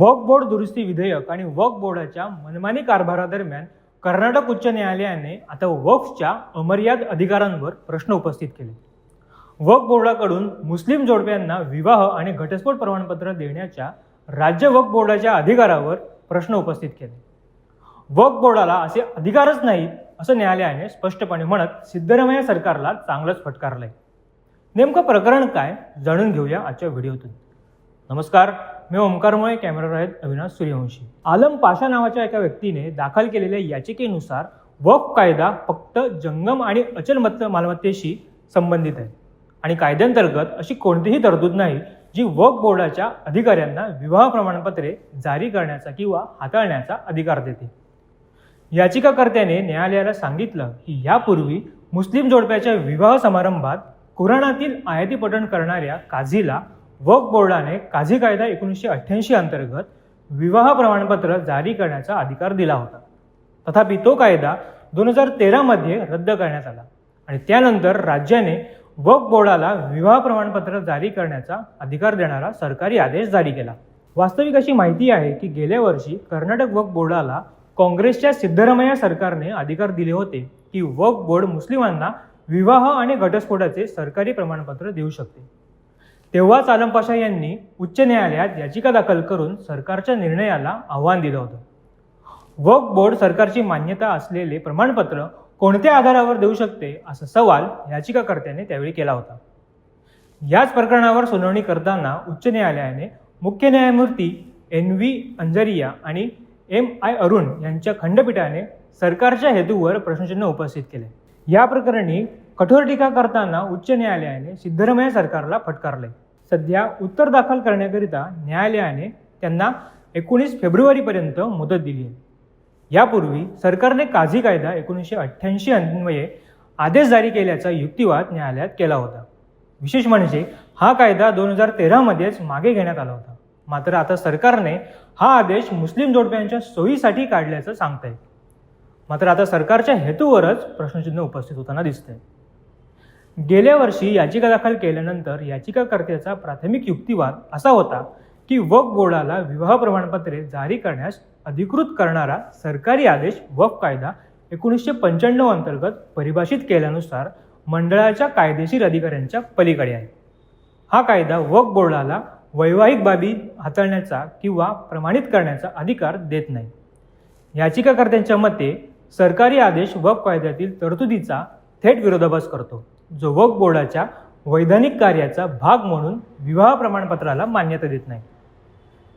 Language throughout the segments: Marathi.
वक्फ बोर्ड दुरुस्ती विधेयक आणि वक्फ बोर्डाच्या मनमानी कारभारादरम्यान कर्नाटक उच्च न्यायालयाने आता वक्फच्या अमर्याद अधिकारांवर प्रश्न उपस्थित केले. वक्फ बोर्डाकडून मुस्लिम जोडप्यांना विवाह आणि घटस्फोट प्रमाणपत्र देण्याच्या राज्य वक्फ बोर्डाच्या अधिकारावर प्रश्न उपस्थित केले. वक्फ बोर्डाला असे अधिकारच नाहीत असं न्यायालयाने स्पष्टपणे म्हणत सिद्धरामय्या सरकारला चांगलंच फटकारलंय. नेमकं प्रकरण काय जाणून घेऊया आजच्या व्हिडिओतून. नमस्कार. मी ओंकारमुळे कॅमेरावर आहेत अविनाश सूर्यवंशी. आलम पाशा नावाच्या एका व्यक्तीने दाखल केलेल्या याचिकेनुसार वक्फ कायदा फक्त जंगम आणि अचल मालमत्तेशी संबंधित आहे. आणि कायद्यांतर्गत अशी कोणतीही तरतूद नाही जी वक्फ बोर्डाच्या अधिकाऱ्यांना विवाह प्रमाणपत्रे जारी करण्याचा किंवा हाताळण्याचा अधिकार देते. याचिकाकर्त्याने न्यायालयाला सांगितलं की यापूर्वी मुस्लिम जोडप्याच्या विवाह समारंभात कुराणातील आयाती पठण करणाऱ्या काझीला वक्फ बोर्डाने काझी कायदा एकोणीसशे अठ्ठ्याऐंशी अंतर्गत विवाह प्रमाणपत्र जारी करण्याचा अधिकार दिला होता. तथापि तो कायदा दोन हजार तेरामध्ये रद्द करण्यात आला आणि त्यानंतर राज्याने वक्फ बोर्डाला विवाह प्रमाणपत्र जारी करण्याचा अधिकार देणारा सरकारी आदेश जारी केला. वास्तविक अशी माहिती आहे की गेल्या वर्षी कर्नाटक वक्फ बोर्डाला काँग्रेसच्या सिद्धरामय्या सरकारने अधिकार दिले होते की वक्फ बोर्ड मुस्लिमांना विवाह आणि घटस्फोटाचे सरकारी प्रमाणपत्र देऊ शकते. तेव्हाच आलम पाशा यांनी उच्च न्यायालयात याचिका दाखल करून सरकारच्या निर्णयाला आव्हान दिलं होतं. वक्फ बोर्ड सरकारची मान्यता असलेले प्रमाणपत्र कोणत्या आधारावर देऊ शकते असा सवाल याचिकाकर्त्याने त्यावेळी केला होता. याच प्रकरणावर सुनावणी करताना उच्च न्यायालयाने मुख्य न्यायमूर्ती एन व्ही अंजरिया आणि एम आय अरुण यांच्या खंडपीठाने सरकारच्या हेतूवर प्रश्नचिन्ह उपस्थित केले. या प्रकरणी कठोर टीका करताना उच्च न्यायालयाने सिद्धरामय्या सरकारला फटकारले. सध्या उत्तर दाखल करण्याकरिता न्यायालयाने त्यांना एकोणीस फेब्रुवारीपर्यंत मुदत दिली आहे. यापूर्वी सरकारने काझी कायदा एकोणीसशे अठ्ठ्याऐंशी अन्वये आदेश जारी केल्याचा युक्तिवाद न्यायालयात केला होता. विशेष म्हणजे हा कायदा दोन हजार तेरामध्येच मागे घेण्यात आला होता. मात्र आता सरकारने हा आदेश मुस्लिम जोडप्यांच्या सोयीसाठी काढल्याचं सांगताय मात्र आता सरकारच्या हेतूवरच प्रश्नचिन्ह उपस्थित होताना दिसतंय. गेल्या वर्षी याचिका दाखल केल्यानंतर याचिकाकर्त्याचा प्राथमिक युक्तिवाद असा होता की वक्फ बोर्डाला विवाह प्रमाणपत्रे जारी करण्यास अधिकृत करणारा सरकारी आदेश वक्फ कायदा एकोणीसशे पंच्याण्णव अंतर्गत परिभाषित केल्यानुसार मंडळाच्या कायदेशीर अधिकाऱ्यांच्या पलीकडे आहे. हा कायदा वक्फ बोर्डाला वैवाहिक बाबी हाताळण्याचा किंवा प्रमाणित करण्याचा अधिकार देत नाही. याचिकाकर्त्यांच्या मते सरकारी आदेश वक्फ कायद्यातील तरतुदीचा थेट विरोधाभास करतो. जो वक्फ बोर्डाच्या वैधानिक कार्याचा भाग म्हणून विवाह प्रमाणपत्राला मान्यता देत नाही.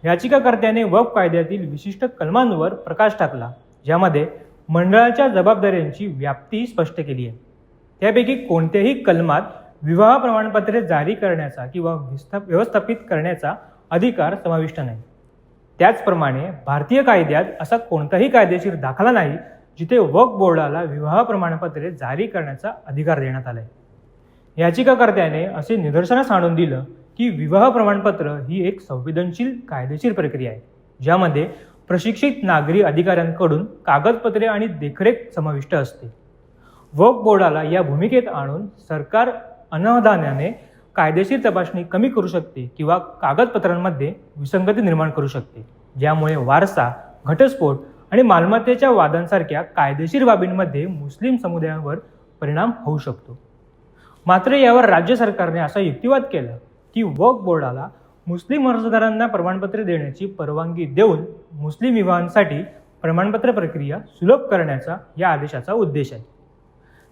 याचिकाकर्त्याने वक्फ कायद्यातील विशिष्ट कलमांवर प्रकाश टाकला ज्यामध्ये मंडळाच्या जबाबदाऱ्यांची व्याप्ती स्पष्ट केली आहे. त्यापैकी कोणत्याही कलमात विवाह प्रमाणपत्रे जारी करण्याचा किंवा व्यवस्थापित करण्याचा अधिकार समाविष्ट नाही. त्याचप्रमाणे भारतीय कायद्यात असा कोणताही कायदेशीर दाखला नाही जिथे वक्फ बोर्डाला विवाह प्रमाणपत्रे जारी करण्याचा अधिकार देण्यात आला आहे याचिकाकर्त्याने असे निदर्शनास आणून दिलं की विवाह प्रमाणपत्र ही एक संवेदनशील कायदेशीर प्रक्रिया आहे ज्यामध्ये प्रशिक्षित नागरी अधिकाऱ्यांकडून कागदपत्रे आणि देखरेख समाविष्ट असते. वक्फ बोर्डाला या भूमिकेत आणून सरकार अनावधानाने कायदेशीर तपासणी कमी करू शकते किंवा कागदपत्रांमध्ये विसंगती निर्माण करू शकते ज्यामुळे वारसा घटस्फोट आणि मालमत्तेच्या वादांसारख्या कायदेशीर बाबींमध्ये मुस्लिम समुदायावर परिणाम होऊ शकतो. मात्र यावर राज्य सरकारने असा युक्तिवाद केला की वक्फ बोर्डाला मुस्लिम अर्जदारांना प्रमाणपत्रे देण्याची परवानगी देऊन मुस्लिम विवाहांसाठी प्रमाणपत्र प्रक्रिया सुलभ करण्याचा या आदेशाचा उद्देश आहे.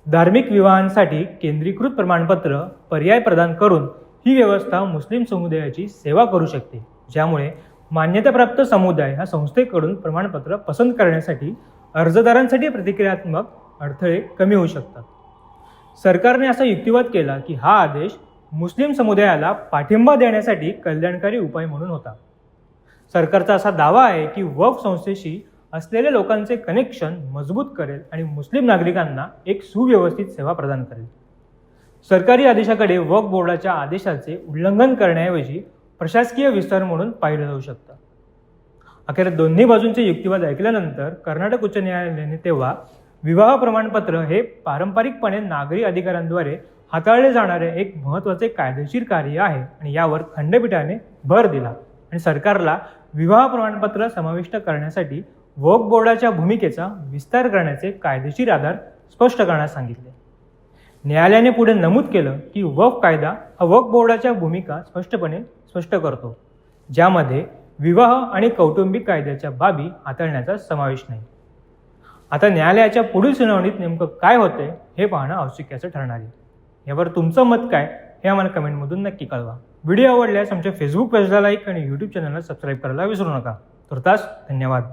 धार्मिक विवाहांसाठी केंद्रीकृत प्रमाणपत्र पर्याय प्रदान करून ही व्यवस्था मुस्लिम समुदायाची सेवा करू शकते ज्यामुळे मान्यताप्राप्त समुदाय हा संस्थेकडून प्रमाणपत्र पसंत करण्यासाठी अर्जदारांसाठी प्रतिक्रियात्मक अडथळे कमी होऊ शकतात. सरकारने असा युक्तिवाद केला की हा आदेश मुस्लिम समुदायाला पाठिंबा देण्यासाठी कल्याणकारी उपाय म्हणून होता. सरकारचा असा दावा आहे की वफ संस्थेशी असलेल्या लोकांचे कनेक्शन मजबूत करेल आणि मुस्लिम नागरिकांना एक सुव्यवस्थित सेवा प्रदान करेल. सरकारी आदेशाकडे वक्फ बोर्डाच्या आदेशाचे उल्लंघन करण्याऐवजी प्रशासकीय विस्तार म्हणून पाहिलं जाऊ शकतं. अखेर दोन्ही बाजूंचे युक्तिवाद ऐकल्यानंतर कर्नाटक उच्च न्यायालयाने तेव्हा विवाह प्रमाणपत्र हे पारंपरिकपणे नागरी अधिकारांद्वारे हाताळले जाणारे एक महत्त्वाचे कायदेशीर कार्य आहे आणि यावर खंडपीठाने भर दिला आणि सरकारला विवाह प्रमाणपत्र समाविष्ट करण्यासाठी वक बोर्डाच्या भूमिकेचा विस्तार करण्याचे कायदेशीर आधार स्पष्ट करण्यास सांगितले. न्यायालयाने पुढे नमूद केलं की वक कायदा हा वक बोर्डाच्या भूमिका स्पष्टपणे स्पष्ट करतो ज्यामध्ये विवाह आणि कौटुंबिक कायद्याच्या बाबी हाताळण्याचा समावेश नाही. आता न्यायालयाच्या पुढील सुनावणीत नेमकं काय होतंय हे पाहणं औत्सुक्याचं ठरणार आहे. यावर तुमचं मत काय हे आम्हाला कमेंटमधून नक्की कळवा. व्हिडिओ आवडल्यास आमच्या फेसबुक पेजला लाईक आणि यूट्यूब चॅनलला सबस्क्राईब करायला विसरू नका. तुर्तास धन्यवाद.